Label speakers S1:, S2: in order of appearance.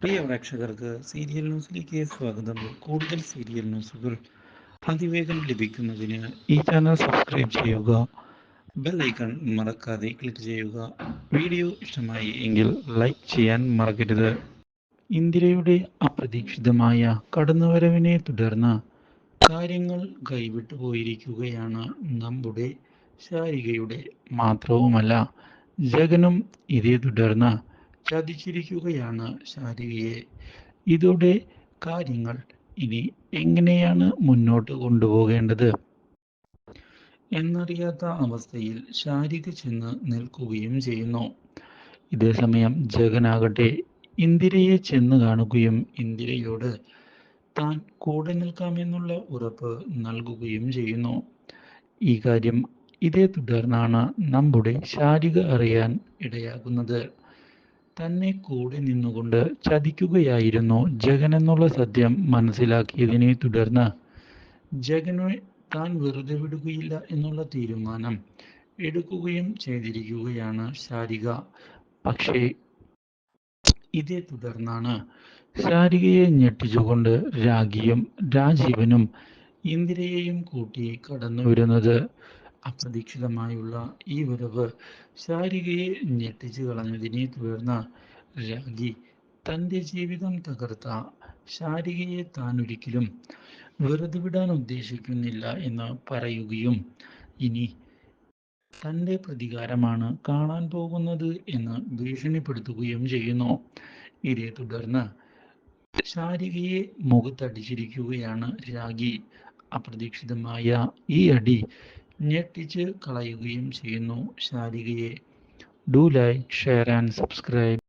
S1: പ്രിയ പ്രേക്ഷകർക്ക് സീരിയൽ ന്യൂസിലേക്ക് സ്വാഗതം. കൂടുതൽ സീരിയൽ ന്യൂസുകൾ അതിവേഗം ലഭിക്കുന്നതിന് ഈ ചാനൽ സബ്സ്ക്രൈബ് ചെയ്യുക ബെൽ ഐക്കൺ മറക്കാതെ ക്ലിക്ക് ചെയ്യുക. വീഡിയോ ഇഷ്ടമായി എങ്കിൽ ലൈക്ക് ചെയ്യാൻ മറക്കരുത്. ഇന്ദിരയുടെ അപ്രതീക്ഷിതമായ കടന്നുവരവിനെ തുടർന്ന് കാര്യങ്ങൾ കൈവിട്ടു പോയിരിക്കുകയാണ്. നമ്മുടെ ശാരികയുടെ മാത്രവുമല്ല ജഗനും ഇതേ തുടർന്ന് ചതിച്ചിരിക്കുകയാണ് ശാരികയെ ഇതോടെ കാര്യങ്ങൾ ഇനി എങ്ങനെയാണ് മുന്നോട്ട് കൊണ്ടുപോകേണ്ടത്? എന്നറിയാത്ത അവസ്ഥയിൽ ശാരിക ചെന്ന് നിൽക്കുകയും ചെയ്യുന്നു. ഇതേസമയം ജഗനാകട്ടെ ഇന്ദിരയെ ചെന്ന് കാണുകയും ഇന്ദിരയോട് താൻ കൂടെ നിൽക്കാമെന്നുള്ള ഉറപ്പ് നൽകുകയും ചെയ്യുന്നു. ഈ കാര്യം ഇതേ തുടർന്നാണ് നമ്മുടെ ശാരിക അറിയാൻ ഇടയാകുന്നത്. തന്നെ കൂടെ നിന്നുകൊണ്ട് ചതിക്കുകയായിരുന്നു ജഗൻ എന്നുള്ള സത്യം മനസ്സിലാക്കിയതിനെ തുടർന്ന്. ജഗനെ താൻ വെറുതെ വിടുകയില്ല എന്നുള്ള തീരുമാനം എടുക്കുകയും ചെയ്തിരിക്കുകയാണ് ശാരിക. പക്ഷേ ഇതേ തുടർന്നാണ് ശാരികയെ ഞെട്ടിച്ചുകൊണ്ട് രാഗിയും രാജീവനും ഇന്ദിരയെയും കൂട്ടി കടന്നു വരുന്നത് അപ്രതീക്ഷിതമായുള്ള ഈ വരവ് ശാരികയെ ഞെട്ടിച്ചു കളഞ്ഞതിനെ തുടർന്ന് രാഗി തന്റെ ജീവിതം തകർത്ത ശാരികയെ താൻ ഒരിക്കലും വെറുതെ വിടാൻ ഉദ്ദേശിക്കുന്നില്ല എന്ന് പറയുകയും ഇനി തന്റെ പ്രതികാരമാണ് കാണാൻ പോകുന്നത് എന്ന് ഭീഷണിപ്പെടുത്തുകയും ചെയ്യുന്നു. ഇതേ തുടർന്ന് ശാരികയെ മുഖത്തടിച്ചിരിക്കുകയാണ് രാഗി. അപ്രതീക്ഷിതമായ ഈ അടി ഞെട്ടിച്ച് കളയുകയും ചെയ്യുന്നു. ശാരികയെ. Do like share and subscribe